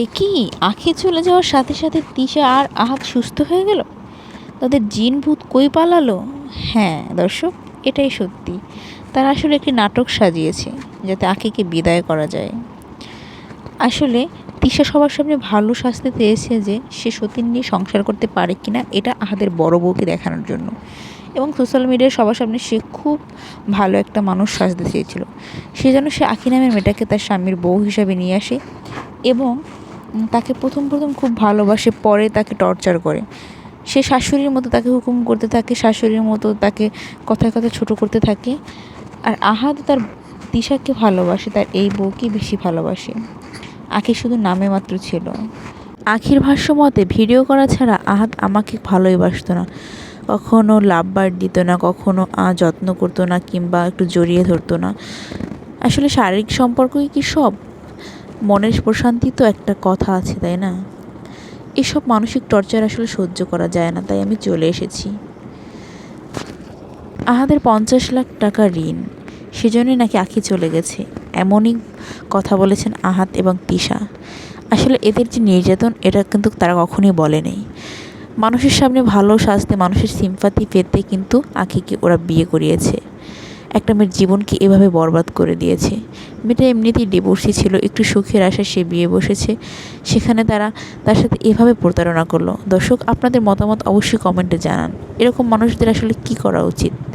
এ কি? আখি চলে যাওয়ার সাথে সাথে তিশা আর আহাত সুস্থ হয়ে গেল? তাদের জিন ভূত কই পালালো? হ্যাঁ দর্শক, এটাই সত্যি। তারা আসলে একটি নাটক সাজিয়েছে, যাতে আখিকে বিদায় করা যায়। আসলে, তিশা সবার সামনে ভালো শাস্তি চেয়েছে যে সে সতীন নিয়ে সংসার করতে পারে কিনা, এটা আহাদের বড় বউকে দেখানোর জন্য। এবং সোশ্যাল মিডিয়ায় সবার সামনে সে খুব ভালো একটা মানুষ সাজতে চেয়েছিল। সেজন্য সে আখি নামের মেয়েটাকে তার স্বামীর বউ হিসাবে নিয়ে আসে এবং তাকে প্রথম প্রথম খুব ভালোবাসে, পরে তাকে টর্চার করে। সে শাশুড়ির মতো তাকে হুকুম করতে থাকে, শাশুড়ির মতো তাকে কথায় কথায় ছোটো করতে থাকে। আর আহাদ তার দিশাকে ভালোবাসে, তার এই বউকে বেশি ভালোবাসে। আখি শুধু নামে মাত্র ছিল। আখির ভাষ্য মতে, ভিডিও করা ছাড়া আহাদ আমাকে ভালোই বাসতো না। কখনো লাভবার দিত না, কখনো আ যত্ন করতো না, কিংবা একটু জড়িয়ে ধরতো না। আসলে শারীরিক সম্পর্কই কি সব? মনের প্রশান্তি তো একটা কথা আছে, তাই না? এসব মানসিক টর্চার আসলে সহ্য করা যায় না, তাই আমি চলে এসেছি। আহাদের পঞ্চাশ লাখ টাকা ঋণ, সেজন্যই নাকি আখি চলে গেছে, এমনই কথা বলেছেন আহাত এবং তিশা। আসলে এদের যে নির্যাতন, এটা কিন্তু তারা কখনোই বলেনি মানুষের সামনে ভালো সাজতে মানুষের সিম্পাতি পেতে কিন্তু আখিকে ওরা বিয়ে করিয়েছে। একটা মেয়ের জীবনকে এভাবে বরবাদ করে দিয়েছে। মেয়েটা এমনিতেই ডিভোর্সি ছিল, একটু সুখের আশায় সে বিয়ে বসেছে। সেখানে তারা তার সাথে এভাবে প্রতারণা করল। দর্শক, আপনাদের মতামত অবশ্যই কমেন্টে জানান। এরকম মানুষদের আসলে কি করা উচিত?